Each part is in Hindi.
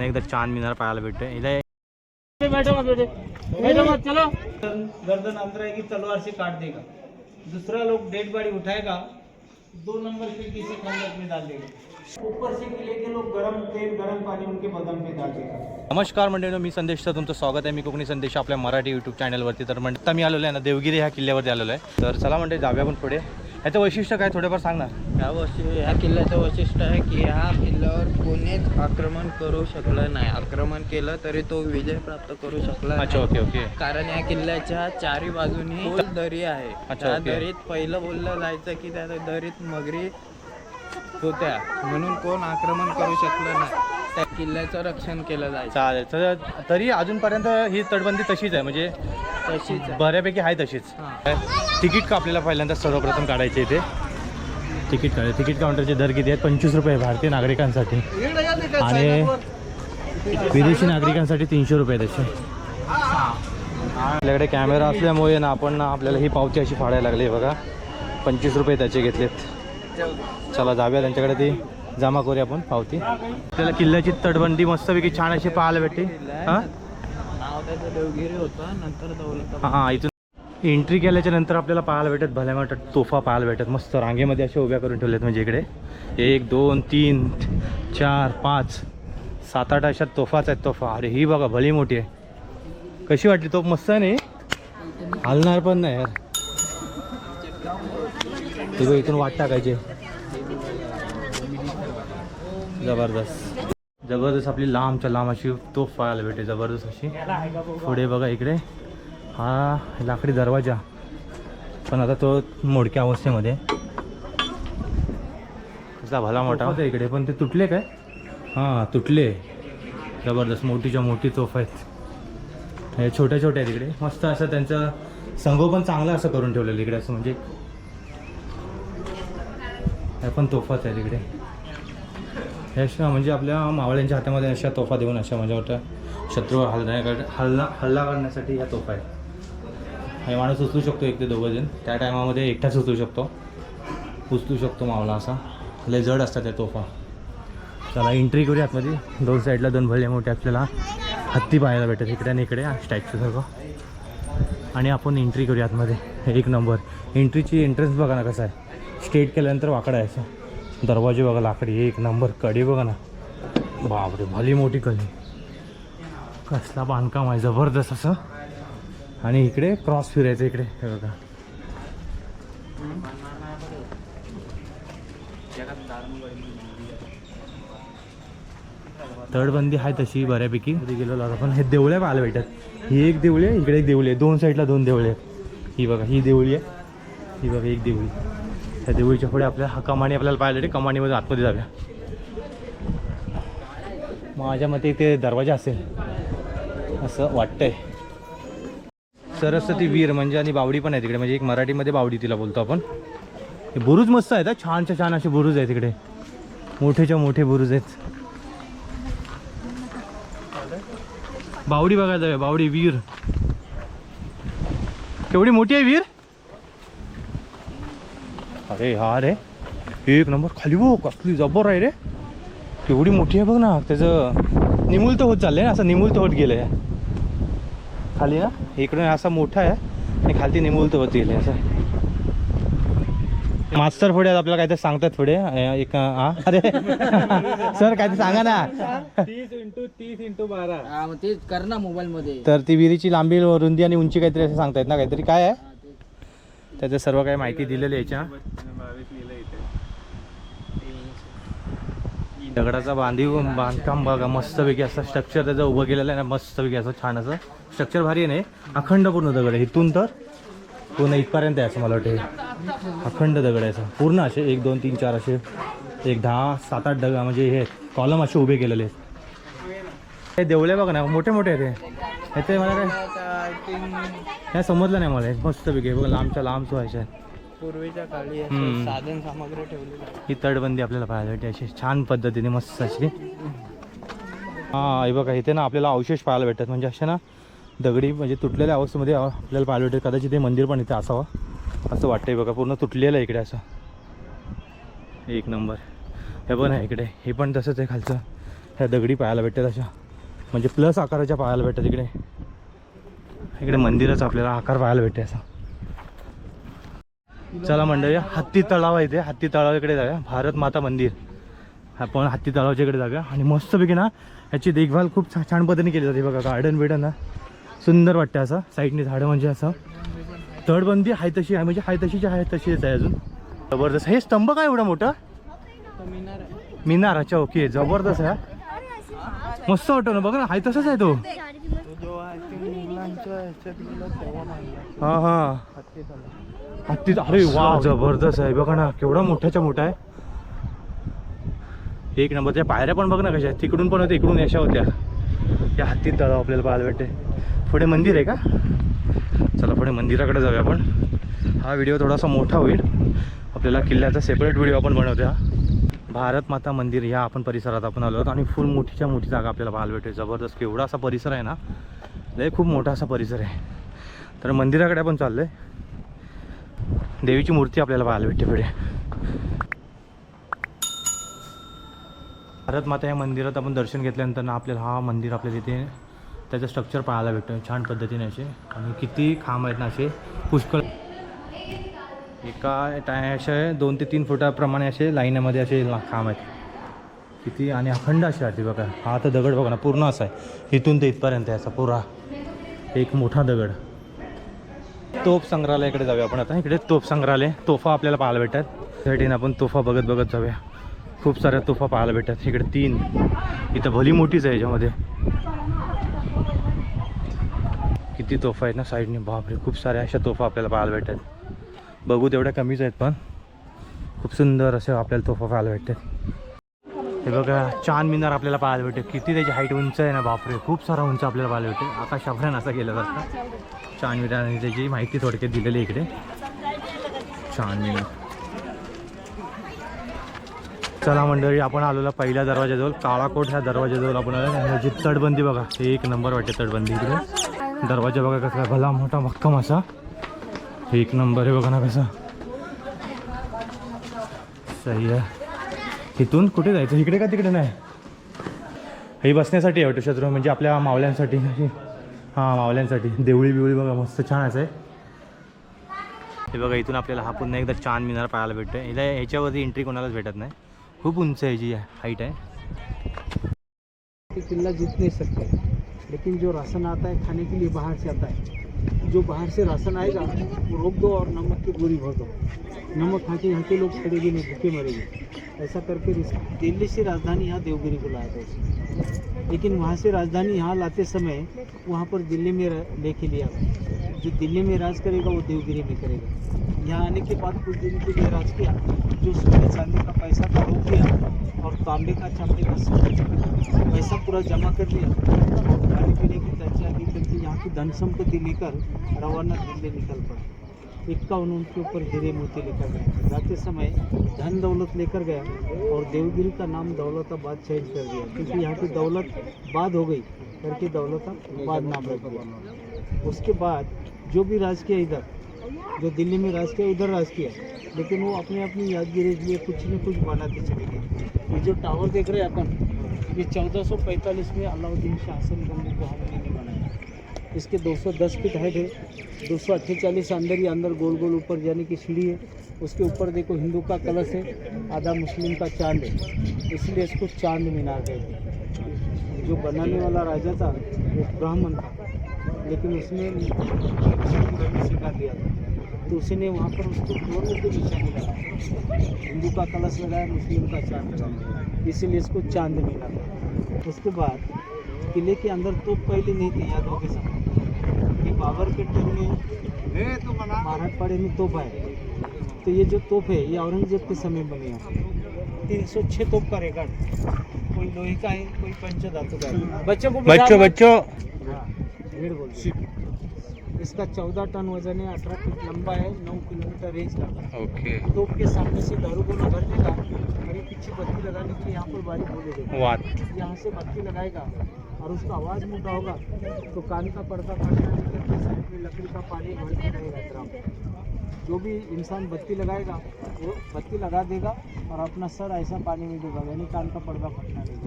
पुन्हा एकदा चांद मिनार पाहायला भेटतोय इथे बैठो मत बेटे बैठो मत चलो। गर्दन अंदर आएगी तलवार से काट देगा। दूसरा लोग डेड बॉडी उठाएगा दो नंबर खिड़की से खंडक में डाल देगा। ऊपर से लेके लोग गर्म तेल गर्म पानी उनके बदन पे डाल देगा। नमस्कार मंडळी मी संदेश तर तुमचं स्वागत आहे. मी कोकणी संदेश आपल्या मराठी यूट्यूब चॅनलवरती तर आता मी आलेलो आहे ना देवगिरी ह्या किल्ल्यावरती आलेलो आहे. तर चला म्हणजे जाऊया पण पुढे. ह्याचं वैशिष्ट्य काय? थोडंफार सांग ना. ह्या वर्षी ह्या किल्ल्याचं वैशिष्ट्य आहे की ह्या किल्ल्यावर कोणीच आक्रमण करू शकलं नाही. आक्रमण केलं तरी तो विजय प्राप्त करू शकला अच्छा नाही. Okay okay. कारण या किल्ल्याच्या चारी बाजूनी खोल दरी आहे. अच्छा, त्या ओके. दरीत पहिलं बोललं जायचं की त्या दरीत मगरी होत्या. म्हणून कोण आक्रमण करू शकलं नाही. त्या किल्ल्याचं रक्षण केलं जायचं. चालेल. तर तरी अजूनपर्यंत ही तटबंदी तशीच आहे म्हणजे तशीच आहे. बऱ्यापैकी आहे तशीच. तिकीट का आपल्याला पहिल्यांदा सर्वप्रथम काढायचे इथे? तिकीट काढायचे. तिकीट काउंटरचे दर किती आहेत? पंचवीस रुपये आहे भारतीय नागरिकांसाठी. आणि विदेशी नागरिकांसाठी तीनशे रुपये तसे आपल्याकडे कॅमेरा असल्यामुळे ना आपण ना आपल्याला ही पावती अशी फाडायला लागली आहे बघा. पंचवीस रुपये त्याचे घेतलेत. चला जाऊया त्यांच्याकडे ती. जमा करूया आपण पावती. आपल्याला किल्ल्याची तटबंदी मस्तपैकी छान अशी पाहायला भेटते. हां? हां इथून. एंट्री केल्याच्यानंतर आपल्याला पाहायला भेटत भल्या वाटत तोफा पाहायला भेटत. मस्त रांगेमध्ये अशा उभ्या करून ठेवल्यात म्हणजे इकडे. एक दोन तीन चार पाच सात आठ अशा तोफाच आहेत तोफा. अरे ही बघा भली मोठी आहे. कशी वाटली? तोफ मस्त आहे नाही? हलणार पण नाही यार. तुझं इथून वाट टाकायचे. जबरदस्त. जबरदस्त आपली लांबच्या लांब अशी तोफ पाहायला भेटे जबरदस्त अशी. पुढे बघा इकडे. हा लाकडी दरवाजा. पण आता तो मोडक्या अवस्थेमध्ये. आहे. कसा भला मोठा. होता इकडे पण ते तुटले काय? हां तुटले. जबरदस्त मोठीच्या मोठी तोफ आहेत. हे छोट्या छोट्या आहेत इकडे. मस्त असं त्यांचं संगोपन चांगलं असं करून ठेवलेलं इकडे असं म्हणजे. ह्या पण तोफाच आहेत इकडे. हे अशा म्हणजे आपल्या मावळ्यांच्या हातामध्ये अशा तोफा देऊन अशा म्हणजे वाटतं शत्रूवर हल्ला हल्ला हल्ला करण्यासाठी ह्या तोफा आहे हे माणूस उचलू शकतो एक ते दोघं जण. त्या टायमामध्ये एकटाच उचलू शकतो. उचलू शकतो मावळा असा. लय जड असतात त्या तोफा. चला एंट्री करूया आतमध्ये. दोन साईडला दोन भले मोठे आपल्याला हत्ती पाहायला भेटत इकडे आणि इकडे स्टॅच्यूसारखं आणि आपण एंट्री करूया आतमध्ये. एक नंबर एंट्रीची एंट्रन्स बघा ना कसं आहे. स्टेट केल्यानंतर वाकडा आहे असं. दरवाजे बघा लाकडी एक नंबर कडी बघा ना. बापरे भली मोठी कडी. कसला बांधकाम आहे जबरदस्त असं. आणि इकडे क्रॉस फिरायचं इकडे हे बघा. तडबंदी आहे तशी बऱ्यापैकी. कधी गेलो आता पण हे देवळ्या पाहायला भेटतात. ही एक देवळी आहे इकडे एक देवळी आहे. दोन साईडला दोन देवळे आहेत. ही बघा ही देवळी आहे. ही बघा एक देवळी. त्या देवळीच्या पुढे आपल्या हा कमानी आपल्याला पाहिलं भेटेल कमानीमध्ये आतमध्ये जाऊया. माझ्या मते ते दरवाजा असेल असं वाटतंय. सरस्वती वीर म्हणजे आणि बावडी पण आहे तिकडे म्हणजे एक मराठीमध्ये बावडी तिला बोलतो आपण. हे बुरुज मस्त आहेत छानच्या छान असे बुरुज आहेत तिकडे मोठेच्या मोठे बुरुज आहेत. बावडी बघायला जाऊया बावडी वीर. केवढी मोठी आहे वीर? अरे हा रे एक नंबर खाली बघ कसली जबर आहे रे केवढी मोठी आहे बघ ना त्याचं निमुलतं होत चाललंय ना असं निमुलतं होत गेलंय खाली ना इकडून असा मोठा आहे आणि खाली निमुलतं होत गेले असं मास्तर पुढे आपल्याला काहीतरी सांगतात पुढे एक हा अरे सर काहीतरी सांगा ना तीस इंटू तीस इंटू हा तेच कर ना मोबाईल मध्ये तर ती विहिरीची लांबी रुंदी आणि उंची काहीतरी असं सांगतायत ना काहीतरी काय आहे त्याचं सर्व काही माहिती दिलेली याच्या. दगडाचा बांधीव बांधकाम बघा मस्तपैकी असं स्ट्रक्चर त्याचं उभं केलेलं आहे ना मस्तपैकी असं छान असं. स्ट्रक्चर भारी आहे नाही अखंड पूर्ण दगड आहे. इथून तर पूर्ण इथपर्यंत आहे असं मला वाटतं अखंड दगड आहे असं. पूर्ण असे एक दोन तीन चार असे एक दहा सात आठ दगड म्हणजे हे कॉलम असे उभे केलेले आहेत. हे देवळे बघा ना मोठे मोठे आहेत हे. ते मला काय काय समजलं नाही मला. हे. मस्तपैकी बघा लांबच्या लांब व्हायच्या पूर्वीच्या काळी असे हम्म. साधन सामग्री ठेवलेली आहे. ही तटबंदी आपल्याला पाहायला भेटते. अशी छान पद्धतीने मस्त अशी. हां हे बघा इथे ना आपल्याला अवशेष पाहायला भेटतात. म्हणजे अशा ना दगडी म्हणजे तुटलेल्या अवस्थेमध्ये आपल्याला पाहायला भेटतात. कदाचित ते मंदिर पण इथे असावं. असं वाटतंय बघा पूर्ण तुटलेलं आहे इकडे असं. एक नंबर. हे पण आहे इकडे. हे पण तसंच आहे खालचं. ह्या दगडी पाहायला भेटतात अशा. म्हणजे प्लस आकाराच्या पाहायला भेटतात इकडे. इकडे मंदिरच आपल्याला आकार पाहायला भेटते असा. चला मंडळी हत्ती तलाव आहे ते हत्ती तळावाकडे इकडे जाऊया. भारत माता मंदिर. आपण हत्ती तलावाच्या इकडे जाऊया. आणि मस्तपैकी ना याची देखभाल खूप छान छान पद्धतीने केली जाते. बघा गार्डन बिडन ना. सुंदर वाटते असं. साईडने झाडं म्हणजे असं. तळबंदी आहे तशी आहे. म्हणजे आहे तशीची आहे तशीच आहे अजून. जबरदस्त. हे स्तंभ काय एवढा मोठा? मिनार. अच्छा ओके. जबरदस्त आहे. मस्त वाटतो ना. बघ ना हाय तसंच आहे तो जो आहे ते मुलांच्या ह्याच्यात गेला तेव्हा मानला हा हा. हत्ती अरे वा. जबरदस्त आहे. बघा ना केवढा मोठ्याच्या मोठा आहे. एक नंबर त्या पायऱ्या पण बघ ना कशा. तिकडून पण होत्या इकडून अशा होत्या. या हत्ती तळाव आपल्याला पाहायला भेटते पुढे मंदिर आहे का? चला पुढे मंदिराकडे जाऊया आपण. हा व्हिडिओ थोडासा मोठा होईल. आपल्याला किल्ल्याचा सेपरेट व्हिडिओ आपण बनवूया भारत माता मंदिर ह्या आपण परिसरात आपण आलो आहोत आणि फुल मोठीच्या मोठी जागा आपल्याला पाहायला भेटेल जबरदस्त. केवढा असा परिसर आहे ना. लय खूप मोठा असा परिसर आहे. तर मंदिराकडे आपण चाललो आहे देवीची मूर्ती आपल्याला पाहायला भेटते पुढे. भारत माता या मंदिरात आपण दर्शन घेतल्यानंतर ना आपल्याला हा मंदिर आपल्याला इथे त्याचं स्ट्रक्चर पाहायला भेटतं. छान पद्धतीने असे. आणि किती खांब आहेत ना असे. पुष्कळ. एका टाय असे दोन ते तीन फुटाप्रमाणे असे लाईनामध्ये असे खांब आहेत. किती आणि अखंड अशी वाटते बघा. हा तर दगड बघा ना पूर्ण असा आहे. इथून ते इथपर्यंत आहे असा पुरा. एक मोठा दगड. तोफ संग्रहालयाकडे जाऊया आपण आता. इकडे तोफ संग्रहालय. तोफा आपल्याला पाहायला भेटतात. त्यासाठी आपण तोफा बघत बघत जाऊया. खूप साऱ्या तोफा पाहायला भेटतात. इकडे तीन. इथं भली मोठीच आहे याच्यामध्ये. किती तोफा आहेत ना साईडने. बापरे खूप साऱ्या अशा तोफा आपल्याला पाहायला भेटतात. बघू तेवढ्या कमीच आहेत पण. खूप सुंदर असे आपल्याला तोफा पाहायला भेटतात. हे बघा चांद मिनार आपल्याला पाहायला भेटते किती त्याची हाईट उंच आहे ना बापरे. खूप सारा उंच आपल्याला पाहायला भेटते आकाश अभ्रण असा गेला जातं चांद मिनार आणि त्याची माहिती थोडक्यात दिलेली इकडे. चांद मिनार. चला मंडळी आपण आलेलो पहिल्या दरवाजाजवळ काळाकोट ह्या दरवाजाजवळ आपण आलो. ह्याची तटबंदी बघा. एक नंबर वाटते तटबंदी इकडे. दरवाजा बघा कसा भला मोठा भक्कम असा. एक नंबर आहे बघा ना कसा. सही आहे. इथून कुठे जायचं? इकडे का तिकडे नाही? ही बसण्यासाठी आहे वाटतं शत्रू म्हणजे आपल्या मावल्यांसाठी हां मावल्यांसाठी देवळी बिवळी बघा मस्त छान असं आहे. हे बघा इथून आपल्याला हा पुन्हा एकदा चांद मिनार पाहायला भेटतो इथं याच्यावरती एंट्री कोणालाच भेटत नाही. खूप उंच आहे जी हाईट आहे. किल्ला जीत नाही सकते लेकिन जो राशन आता है खाने के लिए बाहर से आता है. जो बाहर से राशन आएगा, वो रोक दो और नमक की गोली भर दो। नमक खा के यहाँ के लोग खड़ेगी नहीं, भूखे मरेंगे ऐसा करके दिल्ली से राजधानी यहाँ देवगिरी को लाया था लेकिन वहाँ से राजधानी यहाँ लाते समय वहाँ पर दिल्ली में लेके लिया। जो दिल्ली में राज करेगा, वो देवगिरी में करेगा। यहाँ आने के बाद कुछ दिन के लिए राज किया। जो सोने चांदी का पैसा था रोक दिया और तांबे का चांदी का पैसा पूरा जमा कर लिया और खाने पीने की की धन संपत्ति लेकर रवाना दिल्ली निकल पड़ा। इक्यावन उनके ऊपर हीरे मोती लेकर गया जाते समय धन दौलत लेकर गया और देवगिरी का नाम दौलताबाद चेंज कर दिया, क्योंकि यहाँ की दौलत बाद हो गई, करके दौलताबाद नाम रख दिया। उसके बाद जो भी राज किया इधर, जो दिल्ली में राज किया उधर राज किया लेकिन वो अपने अपनी यादगिरी के लिए कुछ न कुछ बनाते चले गए। ये जो टावर देख रहे हैं अपन, ये 1445 में अलाउद्दीन शाह, हसन गंगू को हमने इसके 210 फीट हाइट है, दो सौ अट्ठेचालीस अंदर ही अंदर, गोल गोल ऊपर जाने की सीढ़ी है। उसके ऊपर देखो हिंदू का कलश है, आधा मुस्लिम का चाँद है। इसलिए इसको चाँद मीनार कहते जो बनाने वाला राजा था, वो ब्राह्मण था। लेकिन उसने स्वीकार दिया था। तो उसने वहाँ पर उसको दोनों को निशानी लगाया हिंदू का कलश लगाया, मुस्लिम का चाँद लगाया। इसीलिए इसको चाँद मिला उसके बाद किले के अंदर तोप पहले नहीं थी, यादों के समय। ये बाबर के टाइम में महाराजपाड़े में तोप आए तो ये जो तोप है ये औरंगज़ेब के समय बने हैं। तीन सौ छः तोप का रिकॉर्ड कोई लोहे का है कोई पंचधातु का है। बच्चों को दो। बच्चो हाँ, भीड़ बोल इसका चौदह टन वज़न है अठारह फीट लंबा है नौ किलोमीटर रेंज का। ओके। तोप के सामने से दारू गोला भर देगा और ये पीछे बत्ती लगाने के लिए यहाँ पर बारी बोले यहाँ से बत्ती लगाएगा। और उसका आवाज़ मोटा होगा तो कान का पर्दा फटना निकल के साइड में लकड़ी का पानी भरते रहेगा ड्रम जो भी इंसान बत्ती लगाएगा वो बत्ती लगा देगा और अपना सर ऐसा पानी में डूबेगा यानी कान का पर्दा फटना नहीं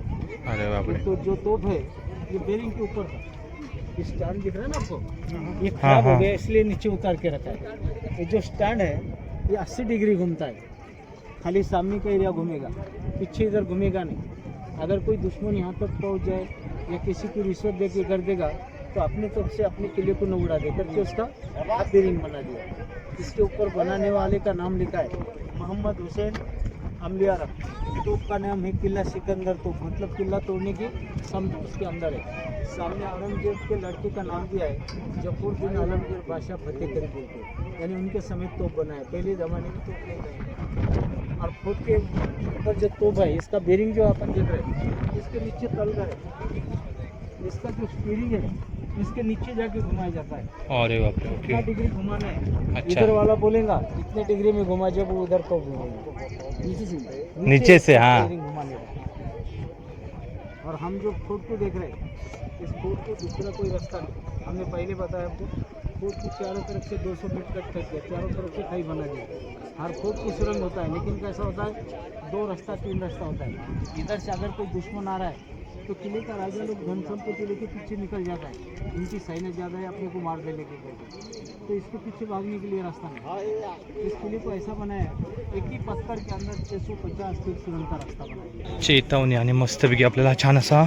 अरे तो जो तोप है ये बेरिंग के ऊपर था ये स्टैंड दिख रहा है ना आपको? ये हाँ, खराब हाँ। हो। गया इसलिए नीचे उतार के रखा है। ये जो स्टैंड है ये 80 डिग्री घूमता है। खाली सामने का एरिया घूमेगा पीछे इधर घूमेगा नहीं। अगर कोई दुश्मन यहाँ तक पहुँच जाए या किसी को रिश्वत दे के कर देगा तो अपने तरफ़ से अपने किले को न उड़ा दे करके उसका बेरिंग बना दिया। इसके ऊपर बनाने वाले का नाम लिखा है मोहम्मद हुसैन अम्बियारा। तोप का नाम है किला सिकंदर तोप मतलब किला तोड़ने की क्षमता उसके अंदर है। सामने औरंगज़ेब के लड़के का नाम दिया है, जफरुद्दीन आलमगीर बादशाह फतेहगढ़ बोलते हैं। यानी उनके समय तोप बना है। पहले ज़माने में तोप और खुद के ऊपर जो तोप है इसका बेरिंग जो अपन देख रहे हैं इसके नीचे तलगर है। इसका जो स्टीयरिंग है इसके नीचे जाके घुमाया जाता है। अरे बापरे कितना डिग्री घुमाना है। अच्छा। इधर वाला बोलेगा इतने डिग्री में घुमा जब वो उधर तो नीचे से नीचे से, हाँ। घुमाने और हम जो फोर्ट को देख रहे हैं इस फोर्ट को दूसरा कोई रास्ता नहीं। हमने पहले बताया आपको फोर्ट को चारों तरफ़ से 200 फीट कट कर दिया चारों तरफ़ से खाई बना दिया हर फोर्ट की सुरंग होता है, लेकिन कैसा होता है, दो रास्ता, तीन रास्ता होता है। इधर से अगर कोई दुश्मन आ रहा है तो किले का राजा लोग धन संपत्ति लेके पीछे निकल जाता है। इनकी सैन्य ज़्यादा है, अपने को मार दे लेके करके तो इसको पीछे भागने के लिए रास्ता नहीं। इस किले को ऐसा बनाया, एक ही पत्थर के अंदर 650 फीट सुरंग का रास्ता बनाया चेतावणी आणि मस्तपैकी आपल्याला छान असा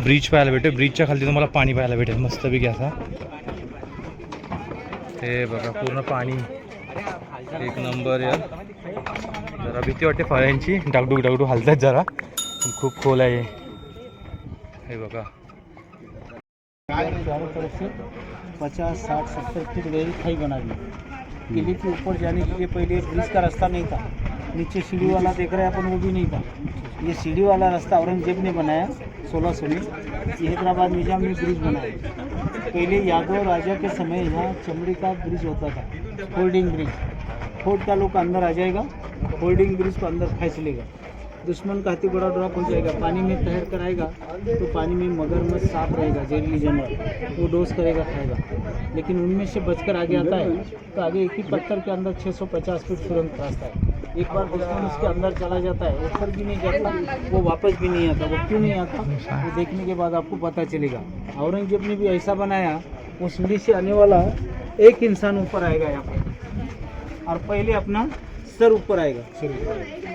ब्रिज पाहायला भेटेल ब्रिजच्या खाली तुम्हाला पाणी पाहायला भेटेल. मस्तपैकी असा. हे बघा, पूर्ण पाणी. एक नंबर यार. जरा भीती वाटते फळ्यांची. डागडूक डागडूक हलतात जरा. खूप खोल हे बघा. चारों तरफ़ से पचास, साठ, सत्तर फीट गहरी खाई बना दी किले के ऊपर जाने के लिए पहले ब्रिज का रास्ता नहीं था नीचे सीढ़ी वाला देख रहे हैं अपन वो भी नहीं था ये सीढ़ी वाला रास्ता औरंगज़ेब ने बनाया सोलह सौ में ये हैदराबाद निज़ाम ने ब्रिज बनाया. पहले यादव राजा के समय यहाँ चमड़ी का ब्रिज होता था होल्डिंग ब्रिज। फोर्ट का लोग अंदर आ जाएगा होल्डिंग ब्रिज को अंदर फंस लेगा। दुश्मन का हाथी बड़ा ड्रॉप हो जाएगा, पानी में तैर कर आएगा तो पानी में मगरमच्छ साफ़ रहेगा, जहरीली जानवर, वो डोज करेगा, खाएगा। लेकिन उनमें से बचकर आगे आता है तो आगे एक ही पत्थर के अंदर 650 फीट सुरंग रास्ता है। एक बार दुश्मन उसके अंदर चला जाता है। ऊपर भी नहीं जाता, वो वापस भी नहीं आता, वो क्यों नहीं आता? वो देखने के बाद आपको पता चलेगा। औरंगज़ेब ने भी ऐसा बनाया, वो सीढ़ी से आने वाला एक इंसान ऊपर आएगा यहाँ पर। और पहले अपना सर ऊपर आएगा।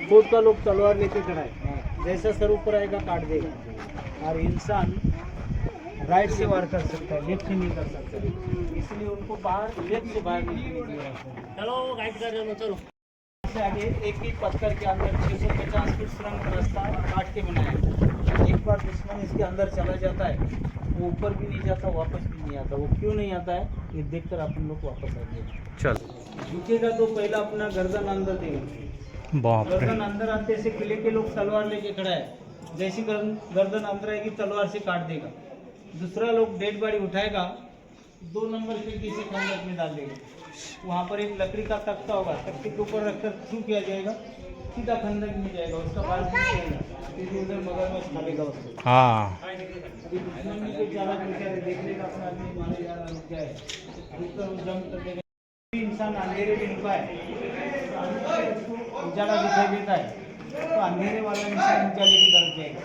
कोर्ट का लोग तलवार लेके खड़ा है। जैसा सर ऊपर आएगा, काट देगा। और इंसान राइट से वार कर सकता है लेफ़्ट से नहीं कर सकता। इसलिए उनको बाहर लेफ़्ट से बाहर चलो गाइड कर चलो। से आगे एक ही पत्थर के अंदर 650 फीट सुरंग का रास्ता काट के बनाया एक बार दुश्मन इसके अंदर चला जाता है वो ऊपर भी नहीं जाता वापस भी नहीं आता। वो क्यों नहीं आता है ये देखकर अपन लोग वापस आ जाएगा चल। झुकेगा तो पहला अपना गर्दन अंदर देगा। गर्दन अंदर आते से किले के लोग तलवार लेके खड़ा है। जैसी गर्दन गर्दन अंदर आएगी तलवार से काट देगा। दूसरा लोग डेड बॉडी उठाएगा दो नंबर खिड़की से खंडक में डाल देगा। वहाँ पर एक लकड़ी का तख्ता होगा तख्ते के ऊपर रखकर थ्रू किया जाएगा सीधा खंडक में जाएगा उसका बाल क्योंकि उधर मगरमच्छ खा लेगा उसको। हाँ। अभी दुश्मन भी कोई चालाक बेचारे देखने का अपना आदमी मारे जा रहा क्या रुककर कर देगा इंसान अंधेरे में रुका है? उजाला दिखाई देता है। तो अंधेरे वाला इंसान उजाले की तरफ़ जाएगा।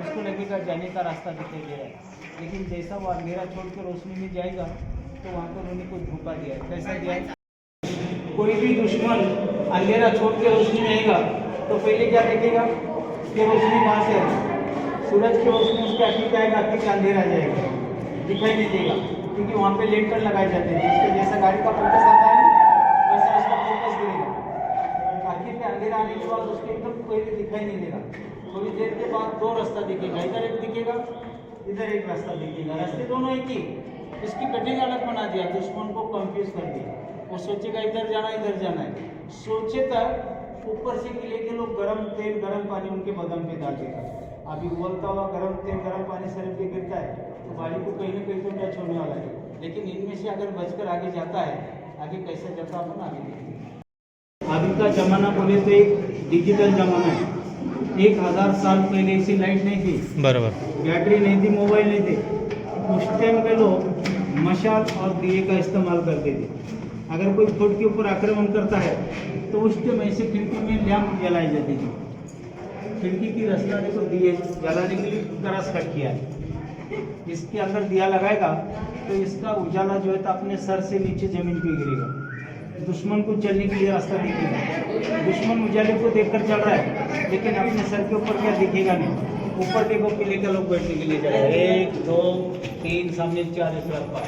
उसको लगेगा जाने का रास्ता दिखाई दे रहा है। लेकिन जैसा वो अंधेरा छोड़ के रोशनी में जाएगा तो वहाँ पर उन्होंने कुछ धोखा दिया कैसा दिया कोई भी दुश्मन अंधेरा छोड़ के रोशनी में आएगा तो पहले क्या देखेगा? कि रोशनी कहाँ से है? सूरज की रोशनी उसके पे आएगा आँखी का अंधेरा आ जाएगा। दिखाई नहीं देगा क्योंकि वहाँ पे लेंटर लगाए जाते हैं। जिसके जैसा गाड़ी का फोकस आता है वैसा उसका फोकस गिरेगा। आखिर पे अंधेरा आने के बाद उसके एकदम पहले दिखाई नहीं देगा। थोड़ी देर के बाद दो रास्ता दिखेगा। इधर एक दिखेगा इधर एक रास्ता दिखेगा। रास्ते दोनों एक ही। इसकी कटिंग अलग बना दिया दुश्मन को कंफ्यूज कर दिया। वो सोचेगा इधर जाना इधर जाना है। सोचे तक ऊपर से किले के लोग गर्म तेल गर्म पानी उनके बदन पे डाल देगा अभी उबलता हुआ गर्म तेल गर्म पानी सर पे गिरता है तो बाड़ी को कहीं ना कहीं तो टच होने वाला है। लेकिन इनमें से अगर बचकर आगे जाता है आगे कैसे जाता अपन आगे अभी का जमाना बोले तो एक डिजिटल जमाना है। एक हज़ार साल पहले ऐसी लाइट नहीं थी। बराबर। बैटरी नहीं थी मोबाइल नहीं थे। उस टाइम पे लोग मशाल और दिए का इस्तेमाल करते थे। अगर कोई फोर्ट के ऊपर आक्रमण करता है तो उस टाइम ऐसे खिड़की में लैंप जलाई जाती थी। खिड़की की रचना देखो, दिए जलाने के लिए क्रस कट किया है। इसके अंदर दिया लगाएगा तो इसका उजाला जो है तो अपने सर से नीचे ज़मीन पे गिरेगा। दुश्मन को चलने के लिए रास्ता दिखेगा। दुश्मन उजाले को देखकर चल रहा है, लेकिन अपने सर के ऊपर क्या दिखेगा नहीं? ऊपर देखो किले के लोग बैठने के लिए जाएगा एक दो तीन सामने चार एक रखा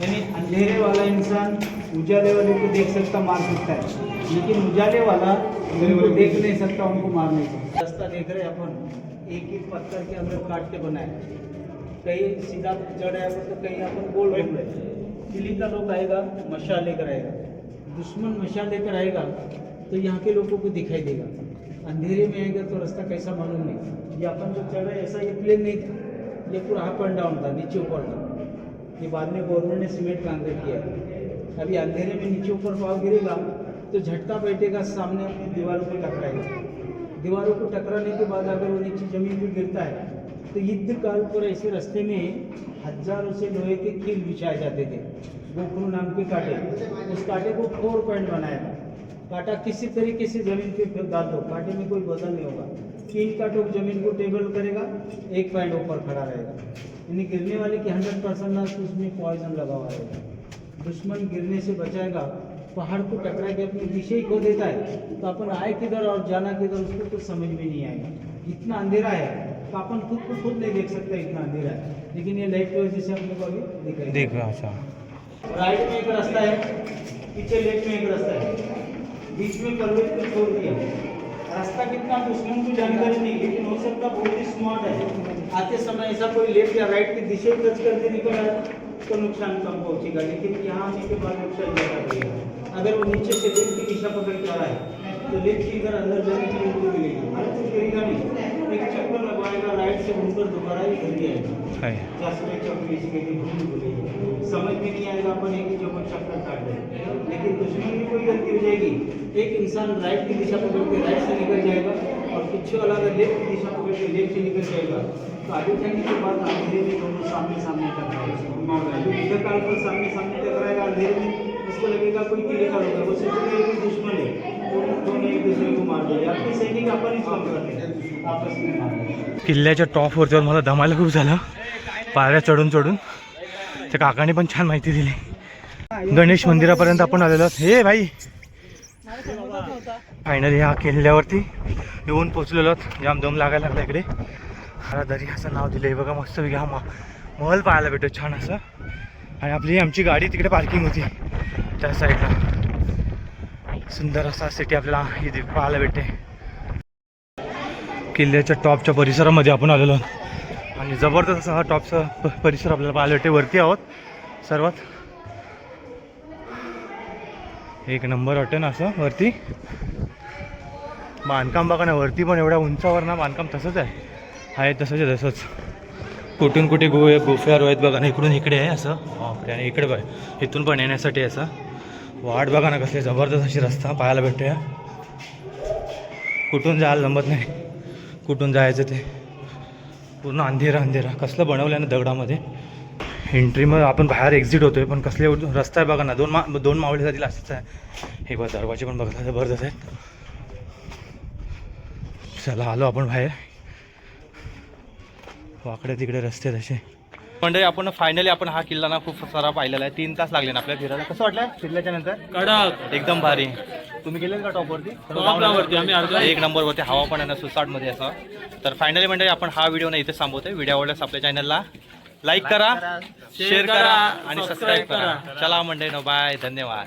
यानी अंधेरे वाला इंसान उजाले वाले को देख सकता मार सकता है। लेकिन उजाले वाला उनको देख नहीं सकता उनको मार नहीं सकता। रास्ता देख रहे हैं अपन। एक एक पत्थर के अंदर काट के बनाए कहीं सीधा चढ़ आया तो कहीं अपन गोल घूम रहे दिल्ली का लोग आएगा मशा लेकर आएगा। दुश्मन मशा लेकर आएगा तो यहाँ के लोगों को दिखाई देगा। अंधेरे में आएगा तो रास्ता कैसा मालूम नहीं। ये अपन जो चल रहे ऐसा ये प्लेन नहीं था ये पूरा अप एंड डाउन था, नीचे ऊपर था. ये बाद में गवर्नमेंट ने सीमेंट कांक्रीट किया अभी अंधेरे में नीचे ऊपर पाव गिरेगा तो झटका बैठेगा, सामने दीवारों पे टकराएगा. दीवारों को टकराने के बाद अगर वो नीचे ज़मीन पर गिरता है तो युद्ध काल पर ऐसे रास्ते में हज़ारों से लोहे के कील बिछाए जाते थे. गोखरू नाम के कांटे. उस कांटे को फोर पॉइंट बनाया था. कांटा किसी तरीके से ज़मीन पे डाल दो. कांटे में कोई बदल नहीं होगा. कांटों को ज़मीन को टेबल करेगा एक पॉइंट ऊपर खड़ा रहेगा। यानी गिरने वाले की हंड्रेड परसेंट ना तो उसमें पॉइजन लगा हुआ रहेगा। दुश्मन गिरने से बचाएगा पहाड़ को टकरा के अपनी दिशा ही खो देता है तो अपन आए किधर और जाना किधर उसको कुछ समझ में नहीं आएगा। इतना अंधेरा है तो अपन खुद को खुद नहीं देख सकते इतना अंधेरा है। लेकिन ये लाइट की वजह से अपने को अभी देख रहा अच्छा। राइट में एक रास्ता है पीछे लेफ़्ट में एक रास्ता है। बीच में पर्वत को छोड़ दिया। रास्ता कितना दुश्मन को जानकारी नहीं, लेकिन हो सकता बहुत ही स्मार्ट है। आते समय ऐसा कोई लेफ़्ट या राइट की दिशा टच करके निकल तो नुकसान कम पहुंचेगा, लेकिन यहाँ आने के बाद नुकसान ज़्यादा पड़ेगा अगर वो नीचे से लेफ़्ट की दिशा पकड़ के आ रहा है तो लेफ़्ट की इधर अंदर जाने की ज़रूरत मिलेगी हर कुछ गिरेगा नहीं। एक चक्कर लगवाएगा राइट से घूमकर दोबारा ही घर आएगा आहे जास्त वेळ चौकी ऐसी कहती भूल समझ में नहीं आएगा अपन एक ही चौकर चक्कर काट देंगे लेकिन दुश्मन की कोई गलती हो जाएगी। एक इंसान राइट की दिशा पकड़ के राइट से निकल जाएगा और पीछे वाला अगर लेफ़्ट की दिशा पकड़ के लेफ़्ट से निकल जाएगा तो आगे जाने के बाद अंधेरे में दोनों सामने सामने टकराएगा जो पर सामने सामने टकराएगा अंधेरे में। उसको लगेगा कोई किले का। लोग वो सोचेगा ये कोई दुश्मन है। किल्ल्याच्या टॉप वरच्यावर मला धमायला खूप झालं. पायऱ्या चढून चढून. त्या काकाने पण छान माहिती दिली. गणेश मंदिरापर्यंत आपण आलेलो हे भाई. फायनली ह्या किल्ल्यावरती येऊन पोचलेलो जाम दम लागायला लागला इकडे. हा दरी असं नाव दिलं आहे बघा मस्त हा महल पाहायला भेटतो. छान असं. आणि आपली आमची गाडी तिकडे पार्किंग होती. त्या साईडला सुंदर असा सिटी आपल्याला इथे पाहायला भेटते. किल्ल्याच्या टॉपच्या परिसरामध्ये आपण आलेलो आहोत. आणि जबरदस्त असा हा टॉपचा प- परिसर आपल्याला पाहायला भेटते. वरती आहोत. सर्वात. एक नंबर हॉटेल ना असं वरती. बांधकाम बघा ना वरती पण एवढ्या उंचावर ना बांधकाम तसंच आहे. आहे तसंच आहे तसंच. कुठून कुठे गो गोफ्यार आहेत बघा ना इकडून इकडे आहे असं. बापरे आणि इकडे बघा इथून पण येण्यासाठी असं. वाट बघा ना कसली जबरदस्त अशी रस्ता पाहायला भेटतो कुठून जायला जमत नाही. कुठून जायचं ते. पूर्ण अंधेरा अंधेरा. कसलं बनवलं आहे ना दगडामध्ये. एंट्रीमध्ये आपण बाहेर एक्झिट होतोय पण कसले रस्ता आहे बघा ना. दोन मा दोन मावळे जातील असंच आहे. हे बघा दरवाजे पण बघा जबरदस्त आहेत. चला आलो आपण बाहेर. वाकडे तिकडे रस्ते तसे म्हणजे आपण फायनली आपण हा किल्ला ना खूप सारा पाहिलेला आहे. तीन तास लागले ना आपल्याला फिरायला. कसं वाटलं फिरल्याच्या नंतर? कडक. एकदम भारी. तुम्ही गेले का टॉपवरती? टॉपवरती. आम्ही अर्धा- एक नंबरवरती. हवा पण आहे ना सुसाटमध्ये असं. तर फायनली म्हणजे आपण हा व्हिडिओ ना इथे थांबवतोय व्हिडिओ आवडल्यास आपल्या चॅनलला लाईक करा शेअर करा आणि सबस्क्राईब करा. चला मंडळी बाय धन्यवाद.